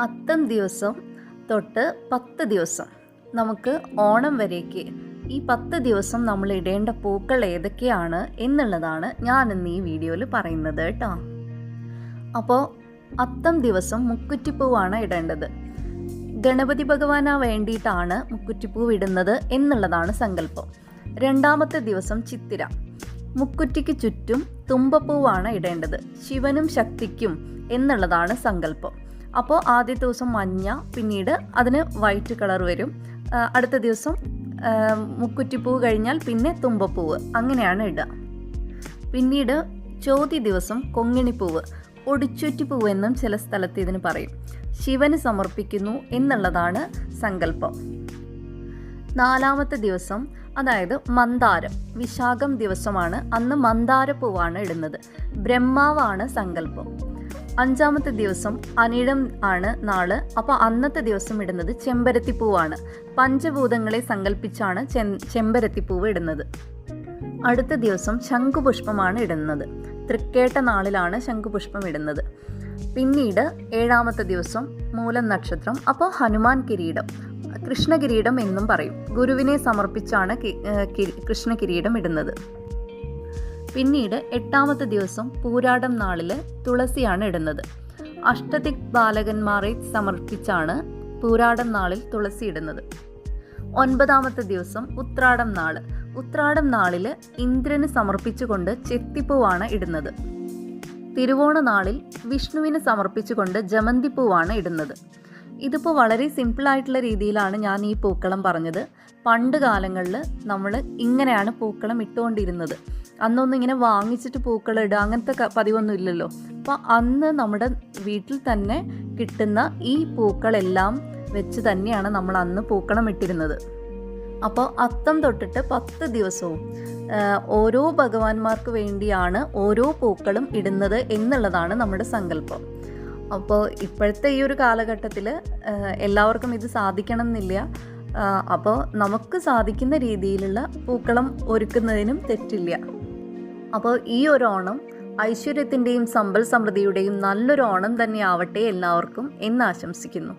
അത്തം ദിവസം തൊട്ട് പത്ത് ദിവസം നമുക്ക് ഓണം വരേക്ക് ഈ പത്ത് ദിവസം നമ്മൾ ഇടേണ്ട പൂക്കൾ ഏതൊക്കെയാണ് എന്നുള്ളതാണ് ഞാൻ ഇന്ന് ഈ വീഡിയോയിൽ പറയുന്നത് കേട്ടോ. അപ്പോൾ അത്തം ദിവസം മുക്കുറ്റിപ്പൂവാണ് ഇടേണ്ടത്. ഗണപതി ഭഗവാനാ വേണ്ടിയിട്ടാണ് മുക്കുറ്റിപ്പൂവ് ഇടുന്നത് എന്നുള്ളതാണ് സങ്കല്പം. രണ്ടാമത്തെ ദിവസം ചിത്തിര. മുക്കുറ്റിക്ക് ചുറ്റും തുമ്പപ്പൂവാണ് ഇടേണ്ടത്. ശിവനും ശക്തിക്കും എന്നുള്ളതാണ് സങ്കല്പം. അപ്പോൾ ആദ്യത്തെ ദിവസം മഞ്ഞ പിന്നീട് അതിന് വൈറ്റ് കളർ വരും. അടുത്ത ദിവസം മുക്കുറ്റിപ്പൂവ് കഴിഞ്ഞാൽ പിന്നെ തുമ്പപ്പൂവ്. അങ്ങനെയാണ് ഇടുക. പിന്നീട് ചോതി ദിവസം കൊങ്ങിണിപ്പൂവ്. ഒടിച്ചുറ്റിപ്പൂവ് എന്നും ചില സ്ഥലത്ത് ഇതിന് പറയും. ശിവന് സമർപ്പിക്കുന്നു എന്നുള്ളതാണ് സങ്കല്പം. നാലാമത്തെ ദിവസം അതായത് മന്ദാരം. വിശാഖം ദിവസമാണ്. അന്ന് മന്ദാരപ്പൂവാണ് ഇടുന്നത്. ബ്രഹ്മാവാണ് സങ്കല്പം. അഞ്ചാമത്തെ ദിവസം അനിഴം ആണ് നാൾ. അപ്പോൾ അന്നത്തെ ദിവസം ഇടുന്നത് ചെമ്പരത്തിപ്പൂവാണ്. പഞ്ചഭൂതങ്ങളെ സങ്കല്പിച്ചാണ് ചെ- ചെമ്പരത്തിപ്പൂവ് ഇടുന്നത്. അടുത്ത ദിവസം ശംഖുപുഷ്പമാണ് ഇടുന്നത്. തൃക്കേട്ട നാളിലാണ് ശംഖുപുഷ്പം ഇടുന്നത്. പിന്നീട് ഏഴാമത്തെ ദിവസം മൂലം നക്ഷത്രം അപ്പോൾ ഹനുമാൻ കിരീടം. കൃഷ്ണകിരീടം എന്നും പറയും. ഗുരുവിനെ സമർപ്പിച്ചാണ് കൃഷ്ണകിരീടം കൃഷ്ണ കിരീടം ഇടുന്നത്. പിന്നീട് എട്ടാമത്തെ ദിവസം പൂരാടം നാളിൽ തുളസിയാണ് ഇടുന്നത്. അഷ്ടദിക് ബാലകന്മാരെ സമർപ്പിച്ചാണ് പൂരാടം നാളിൽ തുളസി ഇടുന്നത്. ഒൻപതാമത്തെ ദിവസം ഉത്രാടം നാൾ ഉത്രാടം നാളിൽ ഇന്ദ്രന് സമർപ്പിച്ചുകൊണ്ട് ചെത്തിപ്പൂവാണ് ഇടുന്നത്. തിരുവോണ നാളിൽ വിഷ്ണുവിന് സമർപ്പിച്ചുകൊണ്ട് ജമന്തിപ്പൂവാണ് ഇടുന്നത്. ഇതിപ്പോൾ വളരെ സിമ്പിളായിട്ടുള്ള രീതിയിലാണ് ഞാൻ ഈ പൂക്കളം പറഞ്ഞത്. പണ്ട് കാലങ്ങളിൽ നമ്മൾ ഇങ്ങനെയാണ് പൂക്കളം ഇട്ടുകൊണ്ടിരുന്നത്. അന്നൊന്നും ഇങ്ങനെ വാങ്ങിച്ചിട്ട് പൂക്കളം ഇടുക അങ്ങനത്തെ പതിവൊന്നും ഇല്ലല്ലോ. അപ്പോൾ അന്ന് നമ്മുടെ വീട്ടിൽ തന്നെ കിട്ടുന്ന ഈ പൂക്കളെല്ലാം വെച്ച് തന്നെയാണ് നമ്മൾ അന്ന് പൂക്കളം ഇട്ടിരുന്നത്. അപ്പോൾ അത്തം തൊട്ടിട്ട് പത്ത് ദിവസവും ഓരോ ഭഗവാന്മാർക്ക് വേണ്ടിയാണ് ഓരോ പൂക്കളും ഇടുന്നത് എന്നുള്ളതാണ് നമ്മുടെ സങ്കല്പം. അപ്പോൾ ഇപ്പോഴത്തെ ഈ ഒരു കാലഘട്ടത്തിൽ എല്ലാവർക്കും ഇത് സാധിക്കണം എന്നില്ല അപ്പോൾ നമുക്ക് സാധിക്കുന്ന രീതിയിലുള്ള പൂക്കളം ഒരുക്കുന്നതിനും തെറ്റില്ല. അപ്പോൾ ഈ ഒരു ഓണം ഐശ്വര്യത്തിന്റെയും സമ്പൽ സമൃദ്ധിയുടെയും നല്ലൊരു ഓണം തന്നെ ആവട്ടെ എല്ലാവർക്കും എന്ന് ആശംസിക്കുന്നു.